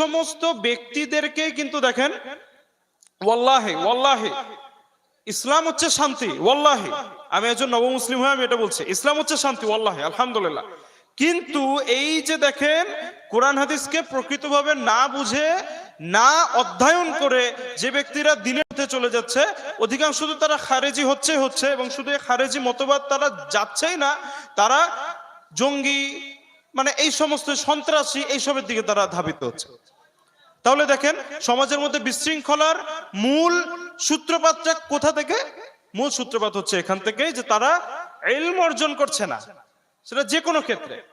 সমস্ত ব্যক্তিদেরকে কিন্তু দেখেন, ওয়াল্লাহে ওয়াল্লাহে, ইসলাম হচ্ছে শান্তি, ওয়াল্লাহে। আমি একজন নব মুসলিম হয়ে আমি এটা বলছি, ইসলাম হচ্ছে শান্তি, ওয়াল্লাহে, আলহামদুলিল্লাহ। কিন্তু এই যে দেখেন, কোরআন হাদিসকে প্রকৃতভাবে না বুঝে, না অধ্যয়ন করে যে ব্যক্তিরা দিনের পথে চলে যাচ্ছে, অধিকাংশ তো তারা খারেজি হচ্ছে হচ্ছে, এবং শুধু খারেজি মতবাদ তারা যাচ্ছেই না, তারা জঙ্গি মানে এই সমস্ত সন্ত্রাসী, এইসবের দিকে তারা ধাবিত হচ্ছে। তাহলে দেখেন, সমাজের মধ্যে বিশৃঙ্খলার মূল সূত্রপাতটা কোথা থেকে? মূল সূত্রপাত হচ্ছে এখান থেকে যে তারা এলম অর্জন করছে না। সেটা যে কোনো ক্ষেত্রে।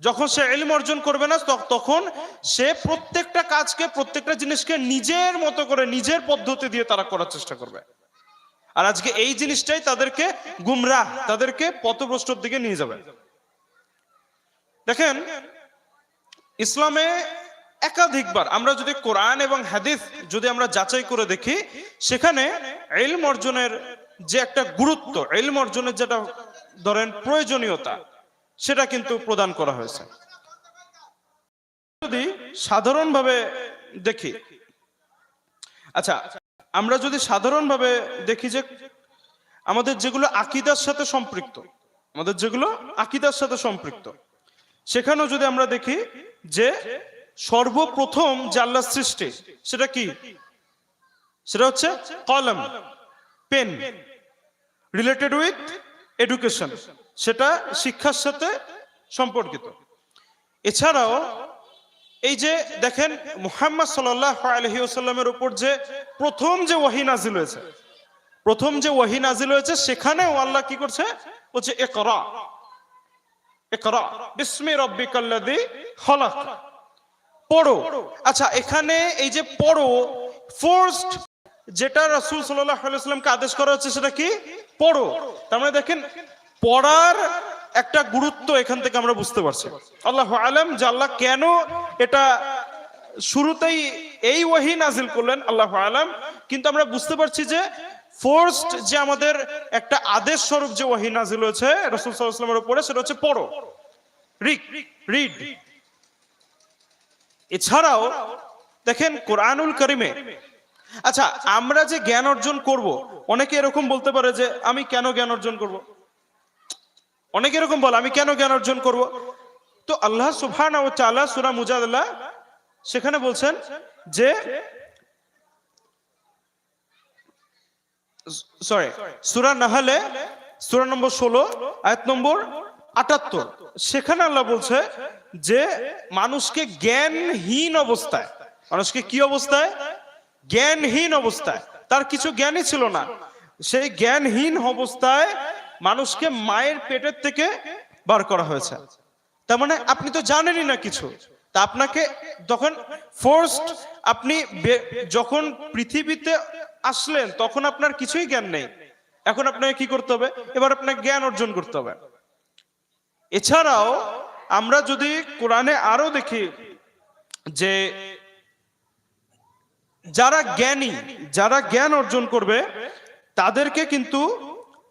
যখন সে এলম অর্জন করবে না তখ- তখন সে প্রত্যেকটা কাজকে, প্রত্যেকটা জিনিসকে নিজের মতো করে, নিজের পদ্ধতি দিয়ে তারা করার চেষ্টা করবে। আর আজকে এই জিনিসটাই তাদেরকে গুমরাহ, তাদেরকে পথভ্রষ্টর দিকে নিয়ে যাবে। দেখেন, ইসলামে একাধিকবার। আমরা যদি কোরআন এবং হাদিস যদি আমরা যাচাই করে দেখি, সেখানে এলম অর্জনের যে একটা গুরুত্ব এলম অর্জনের যেটা ধরেন প্রয়োজনীয়তা, সেটা কিন্তু প্রদান করা হয়েছে। যদি সাধারণভাবে দেখি আচ্ছা আমরা যদি সাধারণভাবে দেখি যে আমাদের যেগুলো আকিদার সাথে সম্পৃক্ত, আমাদের যেগুলো আকিদার সাথে সম্পৃক্ত, সেখানেও যদি আমরা দেখি যে সর্বপ্রথম আল্লাহ সৃষ্টি, সেটা কি? সেটা হচ্ছে কলম, পেন রিলেটেড উইথ এডুকেশন সেটা শিক্ষার সাথে সম্পর্কিত। এছাড়াও এই যে দেখেন মুহাম্মদ সাল্লাহ উপর যে প্রথম যে ওয়াহি নাজিল হয়েছে, প্রথম যে ওয়াহি নাজিল হয়েছে, সেখানেও আল্লাহ কি করছে? বলছে একরা একরা বিস্মি রব্বিকাল্লাযী খলাক। পড়ো। আচ্ছা এখানে এই যে পড়ো ফার্স্ট যেটা রাসূল সাল্লামকে আদেশ করা হচ্ছে সেটা কি? পড়ো। তার মানে দেখেন, পড়ার একটা গুরুত্ব এখান থেকে আমরা বুঝতে পারছি। আল্লাহ আলম যে আল্লাহ কেন এটা শুরুতেই এই ওয়াহি নাজিল করলেন, আল্লাহ আলম। কিন্তু আমরা বুঝতে পারছি যে ফার্স্ট যে আমাদের একটা আদেশ স্বরূপ যে ওয়াহি নাজিল হয়েছে রসুল সাল্লামের উপরে, সেটা হচ্ছে পড়ো। রিক রিড এছাড়াও, দেখেন কোরআনুল করিমে আচ্ছা আমরা যে জ্ঞান অর্জন করব, অনেকে এরকম বলতে পারে যে, আমি কেন জ্ঞান অর্জন করব? অনেকে এরকম বলে, আমি কেন জ্ঞান অর্জন করব? তো আল্লাহ সুবহান ও তাআলা সূরা মুজাদালা সেখানে বলছেন যে, সরি, সূরা নাহলে, সুরা নম্বর 16 আয়াত নম্বর 78 সেখানে আল্লাহ বলছে যে মানুষকে জ্ঞানহীন অবস্থায়, মানুষকে কি অবস্থায়? জ্ঞানহীন অবস্থায়। তার কিছু জ্ঞানই ছিল না। সেই জ্ঞানহীন অবস্থায় মানুষকে মায়ের পেটের থেকে বার করা হয়েছে। তার মানে আপনি তো জানেনই না কিছু। তা আপনাকে যখন ফার্স্ট আপনি যখন পৃথিবীতে আসলেন, তখন আপনার কিছুই জ্ঞান নেই। এখন আপনাকে কি করতে হবে? এবার আপনাকে জ্ঞান অর্জন করতে হবে। এছাড়াও আমরা যদি কোরআনে আরও দেখি যে যারা জ্ঞানী, যারা জ্ঞান অর্জন করবে, তাদেরকে কিন্তু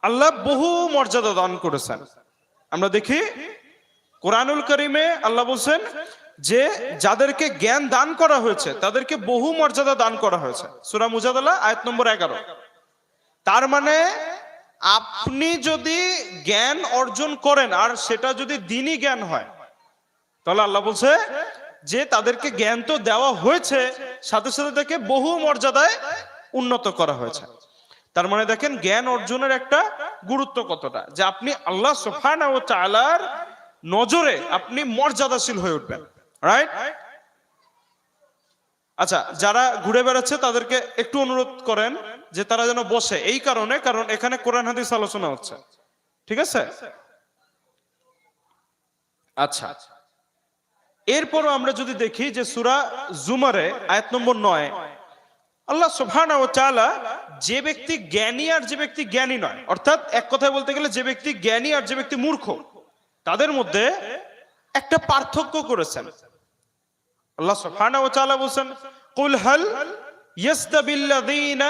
আল্লাহ বহু মর্যাদা দান করেছেন। আমরা দেখি, কোরআনুল করিমে আল্লাহ বলছেন যে যাদেরকে জ্ঞান দান করা হয়েছে, তাদেরকে বহু মর্যাদা দান করা হয়েছে। সুরা মুজাদালা, আয়াত নম্বর এগারো। তার মানে আপনি যদি জ্ঞান অর্জন করেন, আর সেটা যদি দিনই জ্ঞান হয়, তাহলে আল্লাহ বলছে যে তাদেরকে জ্ঞান তো দেওয়া হয়েছে, সাথে সাথে তাকে বহু মর্যাদায় উন্নত করা হয়েছে। তার মানে দেখেন, জ্ঞান অর্জনের একটা গুরুত্ব কতটা? যে আপনি আল্লাহ সুবহান ও তাআলার নজরে আপনি মর্যাদাশীল হয়ে উঠবেন রাইট আচ্ছা যারা ঘুরে বেড়াচ্ছে, তাদেরকে একটু অনুরোধ করেন যে তারা যেন বসে। এই কারণে, কারণ এখানে কোরআন হাদিস আলোচনা হচ্ছে। ঠিক আছে? আচ্ছা। এরপরও আমরা যদি দেখি যে সুরা জুমারে, আয়াত নম্বর নয়, আল্লাহ সুবহান ও তাআলা যে ব্যক্তি জ্ঞানী আর যে ব্যক্তি জ্ঞানী নয়, অর্থাৎ এক কথায় বলতে গেলে যে ব্যক্তি জ্ঞানী আর যে ব্যক্তি মূর্খ, তাদের মধ্যে একটা পার্থক্য করেছেন। আল্লাহ সুবহানাহু ও তাআলা বলেন কুল হাল ইয়াস্তাবিল্লাযীনা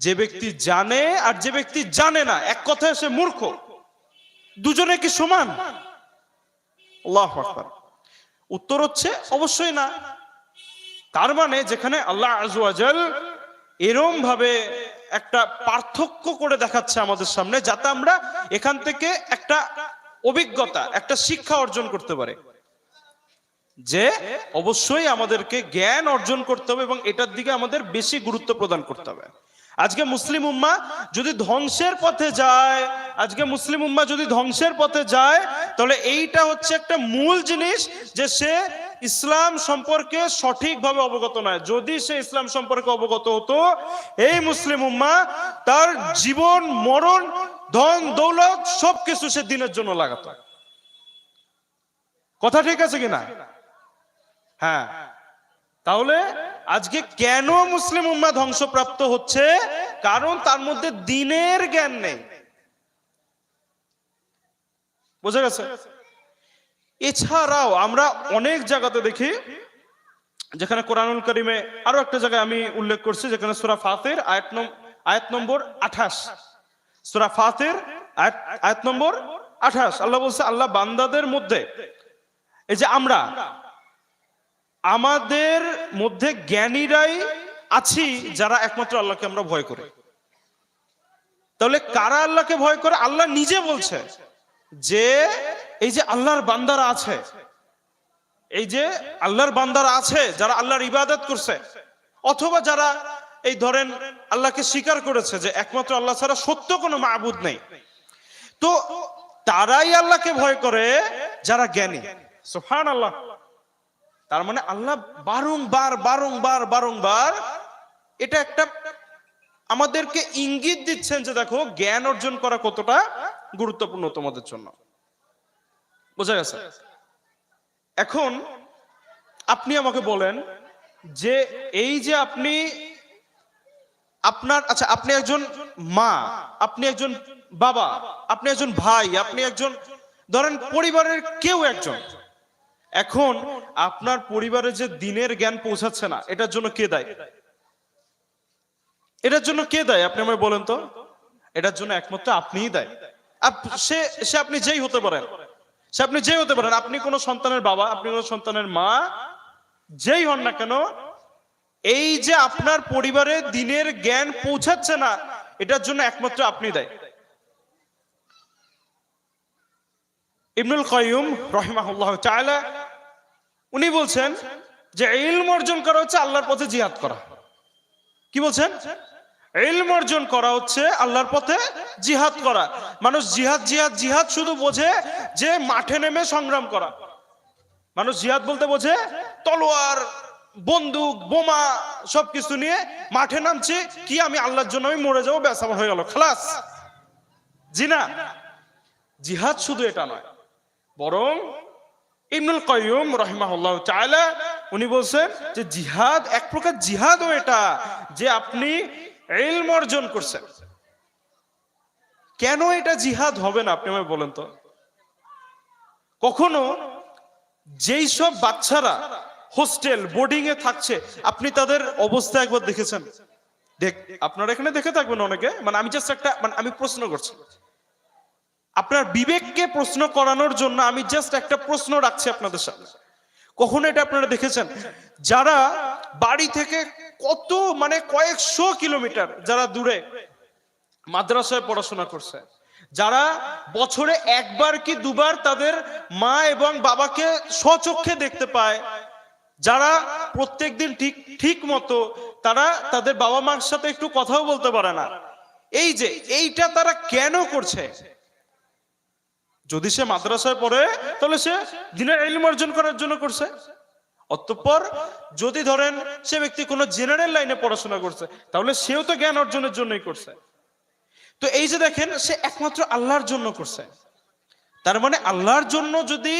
যে ব্যক্তি জানে আর যে ব্যক্তি জানে না, এক কথায় সে মূর্খ। দুজনে কি সমান? উত্তর হচ্ছে অবশ্যই না। তার মানে যেখানে আল্লাহ আজওয়াজাল এরম ভাবে একটা পার্থক্য করে দেখাচ্ছে আমাদের সামনে, যাতে আমরা এখান থেকে একটা অভিজ্ঞতা, একটা শিক্ষা অর্জন করতে পারে। যে অবশ্যই আমাদেরকে জ্ঞান অর্জন করতে হবে এবং এটার দিকে আমাদের বেশি গুরুত্ব প্রদান করতে হবে। আজকে মুসলিম উম্মা যদি ধ্বংসের পথে যায়, আজকে মুসলিম উম্মা যদি ধ্বংসের পথে যায়, তাহলে এইটা হচ্ছে একটা মূল জিনিস যে সে ইসলাম সম্পর্কে সঠিকভাবে অবগত নয়। যদি সে ইসলাম সম্পর্কে অবগত হতো, এই মুসলিম উম্মা তার জীবন, মরণ, ধন, দৌলত সবকিছু সে দিনের জন্য লাগাতো। কথা ঠিক আছে কিনা? হ্যাঁ। তাহলে আজকে কেন মুসলিম উম্মা ধ্বংসপ্রাপ্ত হচ্ছে? কারণ তার মধ্যে দিনের জ্ঞান নেই। বোঝা গেছে? এছাড়াও আমরা অনেক জায়গাতে দেখি, যেখানে কোরআনুল করিমে আরও একটা জায়গায় আমি উল্লেখ করছি, যেখানে সুরা ফাতের আয়াত আয়াত নম্বর আঠাশ। সুরা ফাতের আয়াত নম্বর আঠাশ। আল্লাহ বলছে, আল্লাহ বান্দাদের মধ্যে, এই যে আমরা আমাদের মধ্যে জ্ঞানীরাই আছি যারা একমাত্র আল্লাহকে আমরা ভয় করি। তাহলে কারা আল্লাহকে ভয় করে? আল্লাহ নিজে বলছে যে, এই যে আল্লাহর বান্দারা আছে, এই যে আল্লাহর বান্দারা আছে, যারা আল্লাহর ইবাদত করছে, অথবা যারা এই ধরেন আল্লাহকে স্বীকার করেছে যে একমাত্র আল্লাহ ছাড়া সত্য কোনো মাহবুদ নেই। তো তারাই আল্লাহকে ভয় করে যারা জ্ঞানী। সুফান আল্লাহ তার মানে আল্লাহ বারংবার বারংবার বারংবার এটা একটা আমাদেরকে ইঙ্গিত দিচ্ছেন যে দেখো, জ্ঞান অর্জন করা কতটা গুরুত্বপূর্ণ তোমাদের জন্য। বোঝা গেছে? এখন আপনি আমাকে বলেন যে এই যে আপনি আপনার আচ্ছা আপনি একজন মা, আপনি একজন বাবা, আপনি একজন ভাই, আপনি একজন, ধরেন পরিবারের কেউ একজন এখন আপনার পরিবারে যে দিনের জ্ঞান পৌঁছাচ্ছে না, এটার জন্য কে দায়? এটার জন্য কে দায়? আপনি আমায় বলেন তো। এটার জন্য একমাত্র আপনিই দায়। সে সে আপনি যেই হতে পারেন, সে আপনি যেই হতে পারেন, আপনি কোনো সন্তানের বাবা, আপনি কোনো সন্তানের মা, যেই হন না কেন, এই যে আপনার পরিবারে দিনের জ্ঞান পৌঁছাচ্ছে না, এটার জন্য একমাত্র আপনি দায়। ইবনুল কাইয়ুম রহিমাহুল্লাহ তাআলা উনি বলছেন যে ইলম অর্জন করা হচ্ছে আল্লাহর পথে জিহাদ করা। কি বলছেন? ইলম অর্জন করা হচ্ছে আল্লাহর পথে জিহাদ করা। মানুষ জিহাদ জিহাদ জিহাদ শুধু বোঝে যে মাঠে নেমে সংগ্রাম করা। মানুষ জিহাদ বলতে বোঝে তলোয়ার, বন্দুক, বোমা সবকিছু নিয়ে মাঠে নামছি, কি আমি আল্লাহর জন্য আমি মরে যাব, ব্যাস, আমার হয়ে গেল, খালাস। জি না? জিহাদ শুধু এটা নয়, বরং ইবনুল কাইয়ুম রাহিমাহুল্লাহ তাআলা, উনি বলছেন যে জিহাদ, এক প্রকার জিহাদও এটা যে আপনি ইলম অর্জন করছেন। কেন এটা জিহাদ হবে না, আপনি আমায় বলেন তো? কখনো যেই সব বাচ্চারা হোস্টেল, বোর্ডিং এ থাকছে, আপনি তাদের অবস্থা একবার দেখেছেন? দেখ, আপনারা এখানে দেখে থাকবেন অনেকে মানে আমি জাস্ট একটা মানে আমি প্রশ্ন করছি। আপনার বিবেককে প্রশ্ন করানোর জন্য আমি জাস্ট একটা প্রশ্ন রাখছি আপনাদের সামনে। কখনো এটা আপনারা দেখেছেন? যারা বাড়ি থেকে কত মানে কয়েকশো কিলোমিটার যারা দূরে মাদ্রাসায় পড়াশোনা করছে, যারা বছরে একবার কি দুবার তাদের মা এবং বাবাকে স্বচক্ষে দেখতে পায়, যারা প্রত্যেক দিন ঠিক ঠিক মতো তারা তাদের বাবা মার সাথে একটু কথাও বলতে পারে না। এই যে, এইটা তারা কেন করছে? যদি সে মাদ্রাসায় পড়ে, তাহলে সে দিনের ইলম অর্জন করার জন্য করছে। অতঃপর যদি ধরেন সে ব্যক্তি কোনো জেনারেল লাইনে পড়াশোনা করছে, তাহলে সেও তো জ্ঞান অর্জনের জন্যই করছে। তো এই যে দেখেন, সে একমাত্র আল্লাহর জন্য করছে। তার মানে আল্লাহর জন্য যদি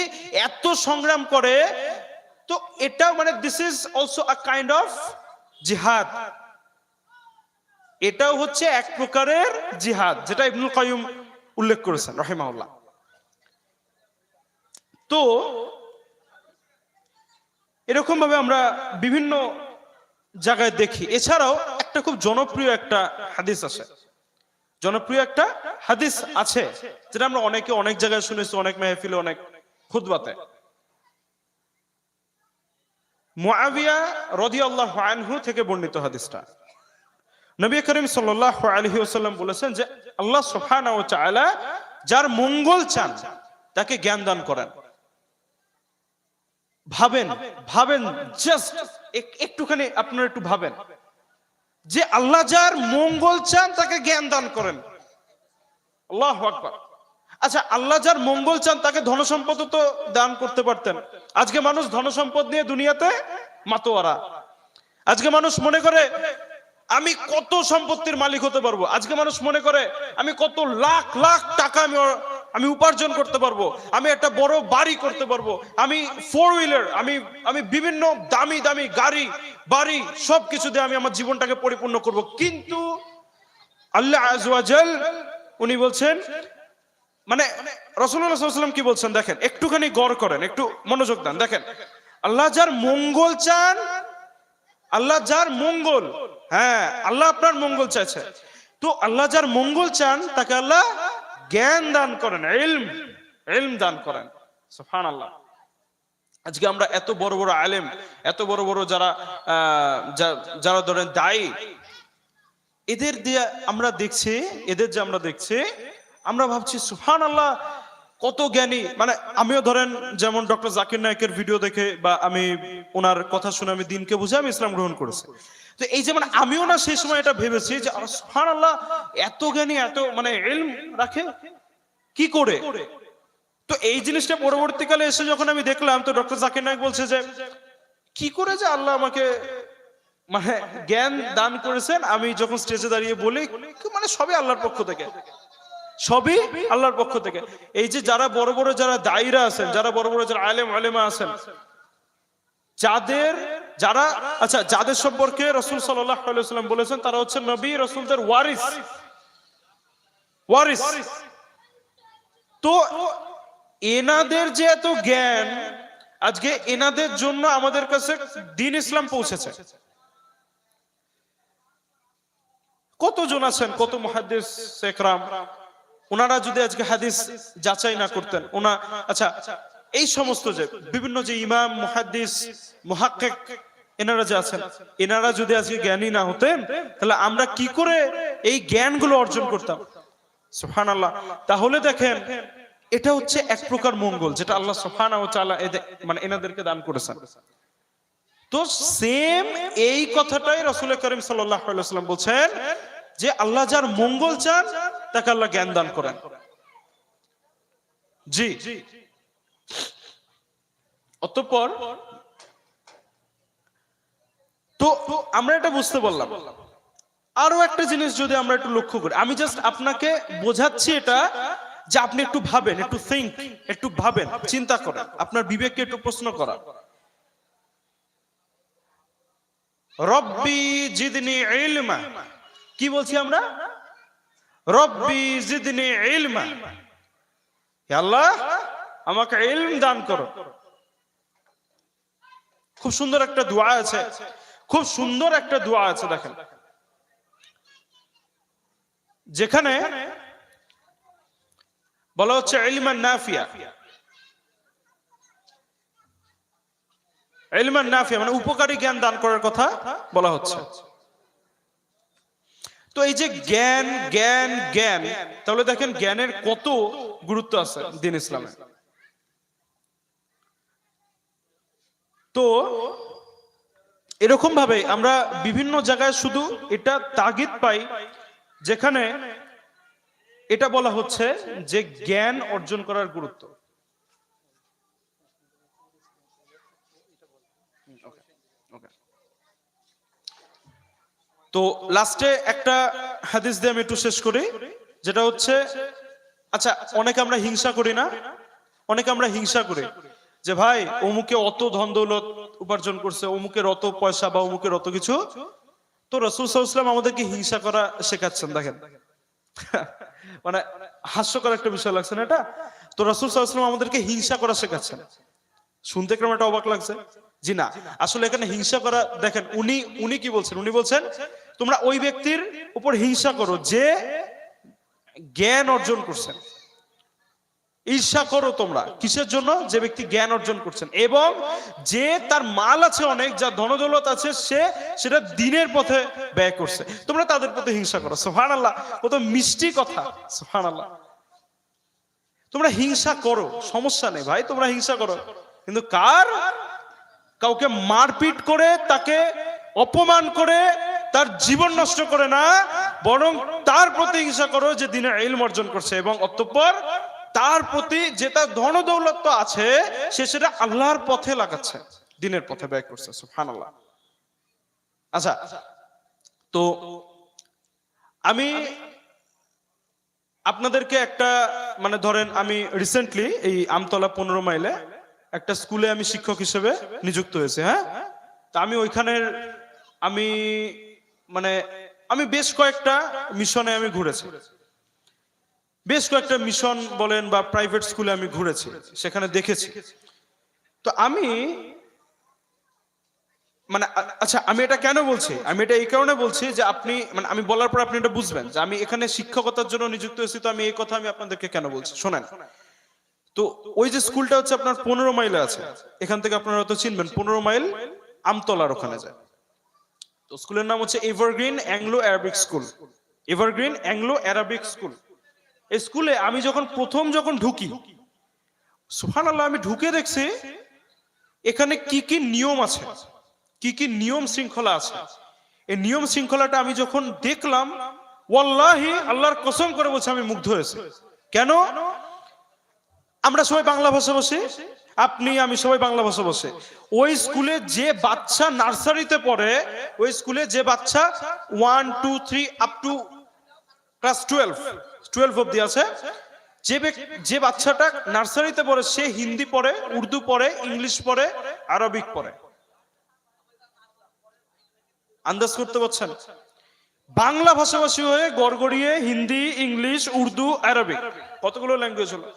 এত সংগ্রাম করে, তো এটা মানে this is also a kind of jihad এটাও হচ্ছে এক প্রকারের জিহাদ যেটা ইবনুল কাইয়ুম উল্লেখ করেছেন রহিমাউল্লাহ তো এরকম ভাবে আমরা বিভিন্ন জায়গায় দেখি। এছাড়াও একটা খুব জনপ্রিয় একটা হাদিস আছে। জনপ্রিয় একটা হাদিস আছে, যেটা আমরা অনেকে অনেক জায়গায় শুনেছি, অনেক মেহফিলে, অনেক খুদবাতে মুআবিয়া রাদিয়াল্লাহু আনহু থেকে বর্ণিত হাদিসটা। নবী করিম সাল্লাল্লাহু আলাইহি ওয়াসাল্লাম বলেছেন যে, আল্লাহ সুবহানাহু যার মঙ্গল চান, তাকে জ্ঞান দান করেন। ভাবেন ভাবেন জাস্ট একটুখানি আপনারা একটু ভাবেন। যে আল্লাহ যার মঙ্গল চান তাকে জ্ঞান দান করেন। আল্লাহ আকবার। আচ্ছা আল্লাহ যার মঙ্গল চান তাকে ধনসম্পদ তো দান করতে পারতেন। আজকে মানুষ ধনসম্পদ নিয়ে দুনিয়াতে মাতোয়ারা। আজকে মানুষ মনে করে, আমি কত সম্পত্তির মালিক হতে পারব? আজকে মানুষ মনে করে, আমি কত লাখ লাখ টাকা আমি আমি উপার্জন করতে পারব, আমি একটা বড় বাড়ি করতে পারব, আমি ফোর হুইলার আমি আমি বিভিন্ন দামি দামি গাড়ি, বাড়ি সব কিছু দিয়ে আমি আমার জীবনটাকে পরিপূর্ণ করব। কিন্তু আল্লাহ আজওয়াজাল উনি বলছেন মানে রসুল্লাহাম কি বলছেন দেখেন, একটুখানি গড় করেন, একটু মনোযোগ দেন, দেখেন, আল্লাহ যার মঙ্গল চান, আল্লাহ যার মঙ্গল হ্যাঁ আল্লাহ আপনার মঙ্গল চাইছে, তো আল্লাহ যার মঙ্গল চান, তাকে আল্লাহ জ্ঞান দান করেন এলম এলম দান করেন। সুফান আল্লাহ আজকে আমরা এত বড় বড় আলেম, এত বড় বড় যারা যারা ধরেন দায়ী, এদের দিয়ে আমরা দেখছি, এদের যে আমরা দেখছি, আমরা ভাবছি সুফান আল্লাহ কত জ্ঞানী। মানে আমিও ধরেন যেমন ডক্টর জাকির নায়কের ভিডিও দেখে বা আমি ওনার কথা শুনে আমি দিনকে বুঝে আমি ইসলাম গ্রহণ করেছি। তো এই যে মানে আমিও না সেই সময় এটা ভেবেছি যে আল্লাহ এত জ্ঞানী, এত মানে এলম রাখে? কি করে? তো এই জিনিসটা পরবর্তীকালে এসে যখন আমি দেখলাম, তো ডক্টর জাকির নায়ক বলছে যে, কি করে যে আল্লাহ আমাকে মানে জ্ঞান দান করেছেন, আমি যখন স্টেজে দাঁড়িয়ে বলি মানে সবই আল্লাহর পক্ষ থেকে। সবই আল্লাহর পক্ষ থেকে। এই যে যারা বড় বড় যারা দায়ীরা আছেন, যারা বড় বড় যারা আলেম, আলেমা আছেন, যাদের যারা আচ্ছা যাদের সম্পর্কে রসুল সাল্লাম বলেছেন, তারা হচ্ছে নবী রসুলদের ওয়ারিস। ওয়ারিস। তো এনাদের যে এত জ্ঞান, আজকে এনাদের জন্য আমাদের কাছে দিন ইসলাম পৌঁছেছে। কতজন আছেন? কত মহাদিস একরাম ওনারা যদি আজকে হাদিস যাচাই না করতেন, ওনা আচ্ছা এই সমস্ত যে বিভিন্ন যে ইমাম, মুহাদ্দিস, মুহাক্কিক এনারা যে আছেন, এনারা যদি আজকে জ্ঞানী না হতেন, তাহলে আমরা কি করে এই জ্ঞানগুলো অর্জন করতাম? সুবহানাল্লাহ। তাহলে দেখেন, এটা হচ্ছে এক প্রকার মঙ্গল, যেটা আল্লাহ এদের- মানে এনাদেরকে দান করেছেন। তো সেম এই কথাটাই রসুল করিম সাল্লাম বলছেন যে আল্লাহ যার মঙ্গল চান, তাকে আল্লাহ জ্ঞান দান করেন। জি। অতঃপর তো আমরা এটা বুঝতে পারলাম। আরও একটা জিনিস যদি আমরা একটু লক্ষ্য করি, আমি জাস্ট আপনাকে বোঝাচ্ছি এটা যে আপনি একটু ভাবেন, একটু থিঙ্ক একটু ভাবেন, চিন্তা করেন। আপনার বিবেককে একটু প্রশ্ন করা। রব্বি জিদনি ইলমা। কি বলছি আমরা? রব্বি জিদনি ইলমা। আল্লাহ, আমাকে ইলম দান করো। খুব সুন্দর একটা দোয়া আছে। খুব সুন্দর একটা দোয়া আছে, দেখেন। যেখানে বলা হচ্ছে, ইলমান নাফিয়া। ইলমান নাফিয়া মানে উপকারী জ্ঞান দান করার কথা বলা হচ্ছে। তো এই যে জ্ঞান জ্ঞান জ্ঞান, তাহলে দেখেন জ্ঞানের কত গুরুত্ব আছে দিন ইসলামে। তো এরকম ভাবে আমরা বিভিন্ন জায়গায় শুধু এটা তাগিদ পাই, যেখানে এটা বলা হচ্ছে যে জ্ঞান অর্জন করার গুরুত্ব। তো লাস্টে একটা হাদিস দিয়ে আমি একটু শেষ করি, যেটা হচ্ছে আচ্ছা অনেকে আমরা হিংসা করি না, অনেকে আমরা হিংসা করি যে ভাই, অমুকে অত ধন দৌলত উপার্জন করছে, অমুকের অত পয়সা বা অমুকের অত কিছু। তো রসুল সাল্লাম আমাদেরকে হিংসা করা শেখাচ্ছেন, দেখেন। মানে হাস্যকর একটা বিষয় লাগছে না এটা? তো রসুল সাল্লাম আমাদেরকে হিংসা করা শেখাচ্ছেন। শুনতে কেমন একটা অবাক লাগছে? জি না। আসলে এখানে হিংসা করা, দেখেন, উনি উনি কি বলছেন? উনি বলছেন, তোমরা ওই ব্যক্তির উপর হিংসা করো যে জ্ঞান অর্জন করছেন। ঈর্ষা করো তোমরা। কিসের জন্য? যে ব্যক্তি জ্ঞান অর্জন করছেন। এবং যে তার মাল আছে অনেক যা ধনদৌলত আছে, সে সেটা দিনের পথে ব্যয় করছে। তোমরা তাদের প্রতি হিংসা করো। সোহান আল্লাহ কত মিষ্টি কথা। সোহান আল্লাহ তোমরা হিংসা করো। সমস্যা নেই ভাই, তোমরা হিংসা করো। কিন্তু কার? কাউকে মারপিট করে, তাকে অপমান করে, তার জীবন নষ্ট করে না, বরং তার প্রতি হিংসা করো যে দিনে ইলম অর্জন করছে এবং অতঃপর তার প্রতি যে তার ধন দৌলত আছে, সে সেটা আল্লাহর পথে লাগাচ্ছে, দিনের পথে ব্যয় করছে, সুবহানাল্লাহ। আচ্ছা তো আমি আপনাদেরকে একটা মানে ধরেন আমি রিসেন্টলি এই আমতলা পনেরো মাইলে একটা স্কুলে আমি শিক্ষক হিসেবে নিযুক্ত হয়েছে হ্যাঁ? তা আমি ওইখানের, আমি মানে আমি বেশ কয়েকটা মিশনে আমি ঘুরেছি। বেশ কয়েকটা মিশন বলেন বা প্রাইভেট স্কুলে আমি ঘুরেছি, সেখানে দেখেছি। তো আমি মানে আচ্ছা আমি এটা কেন বলছি? আমি এটা এই কারণে বলছি যে আপনি মানে আমি বলার পর আপনি এটা বুঝবেন যে আমি এখানে শিক্ষকতার জন্য নিযুক্ত হয়েছি, তো আমি এই কথা আমি আপনাদেরকে কেন বলছি? শোনেন, তো ওই যে স্কুলটা হচ্ছে আপনার পনেরো মাইলে আছে। এখান থেকে আপনারা হয়তো চিনবেন, পনেরো মাইল আমতলার ওখানে যায়। তো স্কুলের নাম হচ্ছে evergreen Anglo Arabic school evergreen Anglo Arabic school স্কুলে আমি যখন প্রথম যখন ঢুকি সুফান আল্লাহ আমি ঢুকে দেখছি এখানে কি কি নিয়ম আছে, কি কি নিয়ম শৃঙ্খলা আছে। এই নিয়ম শৃঙ্খলাটা আমি যখন দেখলাম, ওয়াল্লাহি, আল্লাহর কসম করে বলছে, আমি মুগ্ধ হয়েছি। কেন? আমরা সবাই বাংলা ভাষা বসে, আপনি, আমি সবাই বাংলা ভাষা বসে। ওই স্কুলে যে বাচ্চা নার্সারিতে পড়ে, ওই স্কুলে যে বাচ্চা one two three up to class twelve twelve অব্দি আছে। যে যে বাচ্চাটা নার্সারিতে পড়ে, সে হিন্দি পড়ে, উর্দু পড়ে, ইংলিশ পড়ে, আরবিক পড়ে। আন্দাজ করতে পারছেন? বাংলা ভাষাভাষী হয়ে গড়গড়িয়ে হিন্দি, ইংলিশ, উর্দু, আরবিক। কতগুলো ল্যাঙ্গুয়েজ হলো?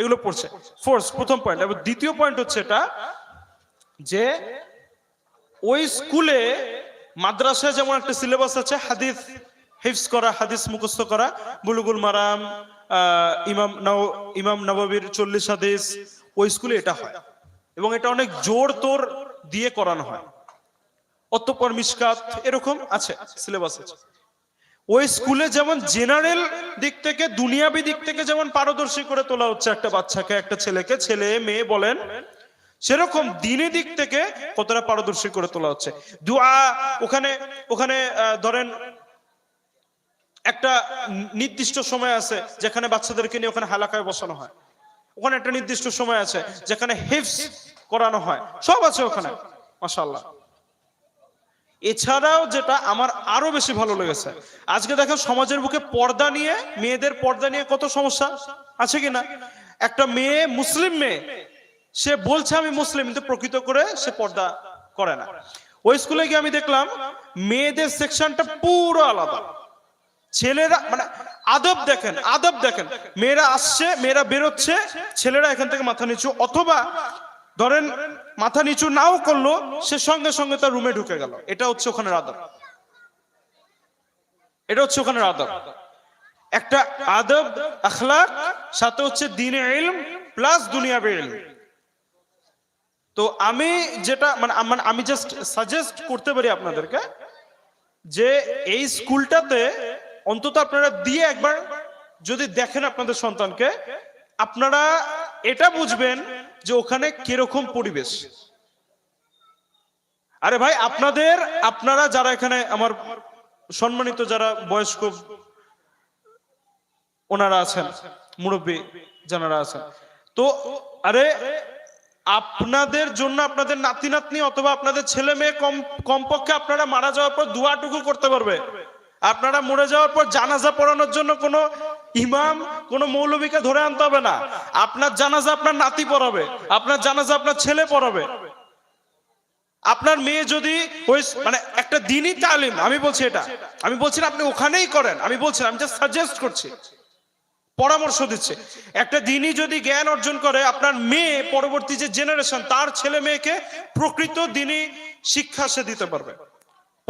এগুলো পড়ছে। ফোর্স প্রথম পয়েন্ট এবং দ্বিতীয় পয়েন্ট হচ্ছে এটা যে ওই স্কুলে মাদ্রাসায় যেমন একটা সিলেবাস আছে, হাদিস হিফস করা, হাদিস মুখস্থ করা, বুলুগুল মারাম ইমাম নব- ইমাম নবাবির চল্লিশ হাদিস, ওই স্কুলে এটা হয়। এবং এটা অনেক জোর তোর দিয়ে করানো হয়। অতঃপর মিসকাত এরকম আছে, সিলেবাস আছে। ওই স্কুলে যেমন জেনারেল দিক থেকে, দুনিয়াবি দিক থেকে যেমন পারদর্শী করে তোলা হচ্ছে একটা বাচ্চাকে, একটা ছেলেকে, ছেলে, মেয়ে বলেন, সেরকম দিনে দিক থেকে কতটা পারদর্শী করে তোলা হচ্ছে। দুআ ওখানে ওখানে ধরেন একটা নির্দিষ্ট সময় আছে যেখানে বাচ্চাদেরকে নিয়ে ওখানে হালাকায় বসানো হয়। ওখানে একটা নির্দিষ্ট সময় আছে যেখানে হিফস করানো হয়। সব আছে ওখানে, মাশাআল্লাহ। এছাড়াও যেটা আমার আরও বেশি ভালো লেগেছে, আজকে দেখো সমাজের বুকে পর্দা নিয়ে, মেয়েদের পর্দা নিয়ে কত সমস্যা, আছে কিনা একটা মেয়ে মুসলিম মেয়ে, সে বলছে আমি মুসলিম, কিন্তু প্রকৃত করে সে পর্দা করে না। ওই স্কুলে গিয়ে আমি দেখলাম, মেয়েদের সেকশনটা পুরো আলাদা। ছেলেরা মানে আদব দেখেন আদব দেখেন। মেয়েরা আসছে, মেয়েরা বেরোচ্ছে, ছেলেরা এখান থেকে মাথা নিচু, অথবা ধরেন মাথা নিচু নাও করল, সে সঙ্গে সঙ্গে তার রুমে ঢুকে গেল। এটা হচ্ছে ওখানে আদব। এটা হচ্ছে ওখানে আদব। একটা আদব, আখলাক, সাথে হচ্ছে দিনে ইলম, প্লাস দুনিয়াবে ইলম। তো আমি যেটা মানে মানে আমি জাস্ট সাজেস্ট করতে পারি আপনাদেরকে যে এই স্কুলটাতে অন্তত আপনারা দিয়ে একবার যদি দেখেন আপনাদের সন্তানকে, আপনারা এটা বুঝবেন যে ওখানে কীরকম পরিবেশ। আরে ভাই, আপনাদের, আপনারা যারা এখানে আমার সম্মানিত যারা বয়স্ক ওনারা আছেন, মুরব্বী যারা আছেন, তো আরে আপনাদের জন্য আপনাদের নাতি নাতনি অথবা আপনাদের ছেলে মেয়ে কম কমপক্ষে আপনারা মারা যাওয়ার পর দুয়াটুকু করতে পারবে। আপনারা মরে যাওয়ার পর জানাজা পড়ানোর জন্য কোনো ইমাম, কোনো মৌলবীকে ধরে আনতে হবে না। আপনার জানাজা আপনার নাতি পড়াবে, আপনার জানাজা আপনার ছেলে পড়াবে। আপনার মেয়ে যদি ওই মানে একটা দিনই তালিম, আমি বলছি এটা। আমি বলছি আপনি ওখানেই করেন। আমি বলছি আমি জাস্ট সাজেস্ট করছি। পরামর্শ দিচ্ছে। একটা দিনই যদি জ্ঞান অর্জন করে, আপনার মেয়ে, পরবর্তী যে জেনারেশন তার ছেলে মেয়েকে প্রকৃত দিনই শিক্ষা সে দিতে পারবে।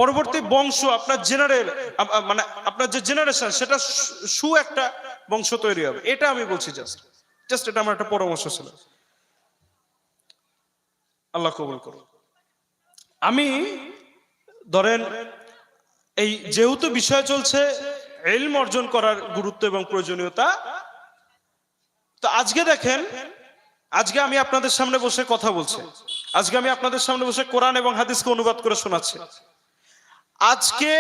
পরবর্তী বংশ আপনার জেনারেল মানে আপনার যে জেনারেশন সেটা সু- একটা বংশ তৈরি হবে। এটা আমি বলছি জাস্ট জাস্ট এটা আমার একটা পরামর্শ ছিল। আল্লাহ কবুল করুন। আমি, ধরেন, এই যেহেতু বিষয় চলছে এলম অর্জন করার গুরুত্ব এবং প্রয়োজনীয়তা, তো আজকে দেখেন, আজকে আমি আপনাদের সামনে বসে কথা বলছি। আজকে আমি আপনাদের সামনে বসে কোরআন এবং হাদিসকে অনুবাদ করে শোনাচ্ছি। আজকে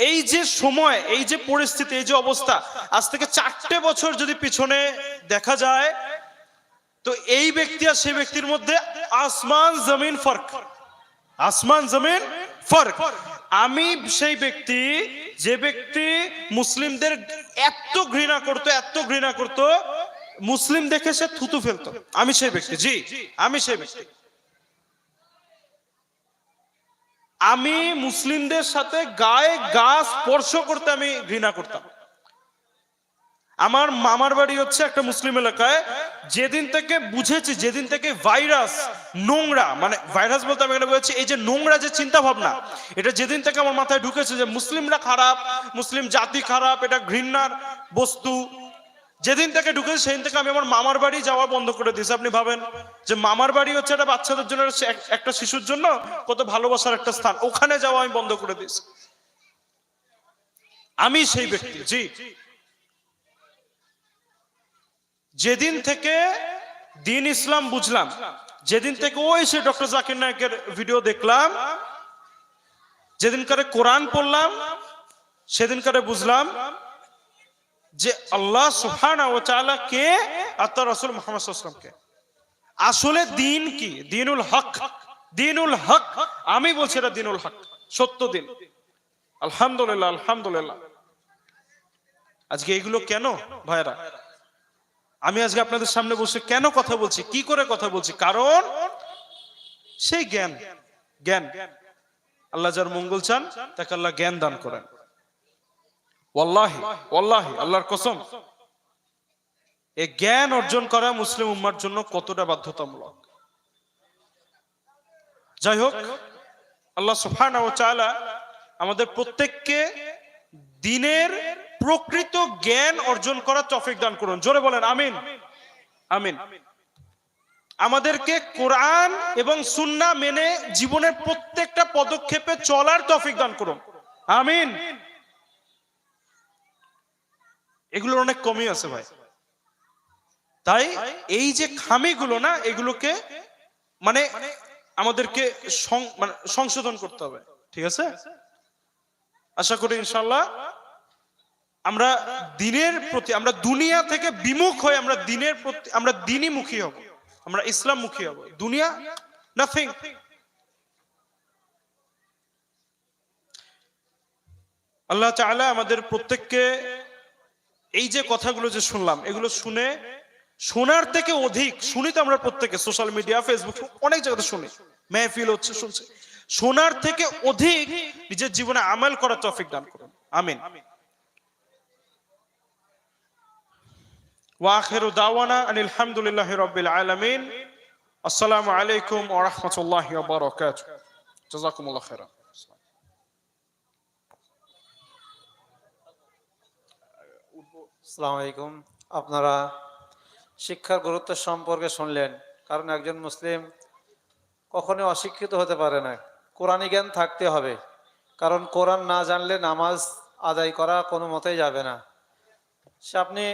এই যে সময়, এই যে পরিস্থিতি, এই যে অবস্থা, আজ থেকে চারটে বছর যদি পিছনে দেখা যায়, তো এই ব্যক্তি আর সেই ব্যক্তির মধ্যে আসমান, জমিন ফরক। আসমান, জমিন ফরক। আমি সেই ব্যক্তি, যে ব্যক্তি মুসলিমদের এত ঘৃণা করতো, এত ঘৃণা করতো, মুসলিম দেখে সে থুতু ফেলতো। আমি সেই ব্যক্তি, জি, আমি সেই ব্যক্তি। আমি মুসলিমদের সাথে গায়ে গা স্পর্শ করতে আমি ঘৃণা করতাম। আমার মামার বাড়ি হচ্ছে একটা মুসলিম এলাকায়। যেদিন থেকে বুঝেছি, যেদিন থেকে ভাইরাস, নোংরা মানে ভাইরাস বলতে আমি এখানে বলছি এই যে নোংরা যে চিন্তা ভাবনা এটা যেদিন থেকে আমার মাথায় ঢুকেছে যে মুসলিমরা খারাপ, মুসলিম জাতি খারাপ, এটা ঘৃণার বস্তু। যেদিন থেকে ঢুকেছে সেদিন থেকে আমি আমার মামার বাড়ি যাওয়া বন্ধ করে দিয়েছি। আপনি ভাবেন যে মামার বাড়ি হচ্ছে একটা বাচ্চাদের জন্য, একটা শিশুর জন্য কত ভালোবাসার একটা স্থান। ওখানে যাওয়া আমি বন্ধ করে দিয়েছি। আমি সেই ব্যক্তি, জি। যেদিন থেকে দিন ইসলাম বুঝলাম, যেদিন থেকে ওই সে ডক্টর জাকির নায়কের ভিডিও দেখলাম, যেদিনকারে কোরআন পড়লাম, সেদিনকারে বুঝলাম যে আল্লাহ সুহানা ও চালা কে আর তার রসুল মোহাম্মদ কে? আসলে দিন কি? দিনুল হক। দিনুল হক। আমি বলছি এটা দিনুল হক। সত্য দিন। আলহামদুলিল্লাহ আলহামদুলিল্লাহ। আজকে এগুলো কেন ভাইরা? আমি আজকে আপনাদের সামনে বসে কেন কথা বলছি? কি করে কথা বলছি? কারণ সেই জ্ঞান। জ্ঞান। আল্লাহ যার মঙ্গল চান, তাকে আল্লাহ জ্ঞান দান করেন। আল্লাহর কসম। জ্ঞান অর্জন করা মুসলিম উম্মার জন্য কতটা বাধ্যতামূলক। যাই হোক, আল্লাহ সুবহানাহু ওয়া তাআলা আমাদের প্রত্যেককে দিনের প্রকৃত জ্ঞান অর্জন করার তৌফিক দান করুন। জোরে বলেন, আমিন। আমিন। আমাদেরকে কোরআন এবং সুন্নাহ মেনে জীবনের প্রত্যেকটা পদক্ষেপে চলার তৌফিক দান করুন। আমিন। এগুলোর অনেক কমই আছে ভাই। তাই এই যে খামিগুলো না, এগুলোকে মানে আমাদেরকে মানে সংশোধন করতে হবে। ঠিক আছে? আশা করি ইনশাল্লাহ আমরা দিনের প্রতি, আমরা দুনিয়া থেকে বিমুখ হয়ে আমরা দিনের প্রতি, আমরা দিনই মুখী হব। আমরা ইসলাম মুখী হব। দুনিয়া নাথিং আল্লাহ তাআলা আমাদের প্রত্যেককে এই যে কথাগুলো যে শুনলাম, এগুলো শুনে শোনার থেকে অধিক শুনি তো আমরা প্রত্যেকে সোশ্যাল মিডিয়া ফেসবুক অনেক জায়গাতে শুনি। মেহফিল হচ্ছে, শুনছে। শোনার থেকে অধিক নিজের জীবনে আমেল করার তৌফিক দান করুন। আমিন। ওয়াখিরু দাওয়ানা আনিল لله رب العالمين السلام আলাইকুম ওয়া الله وبركاته جزاكم الله خيرا আসসালামু আলাইকুম। আপনারা শিক্ষার গুরুত্ব সম্পর্কে শুনলেন, কারণ একজন মুসলিম কখনো অশিক্ষিত হতে পারে না। কোরআনী জ্ঞান থাকতে হবে, কারণ কোরআন না জানলে নামাজ আদায় করা কোনো মতেই যাবে না। সে আপনি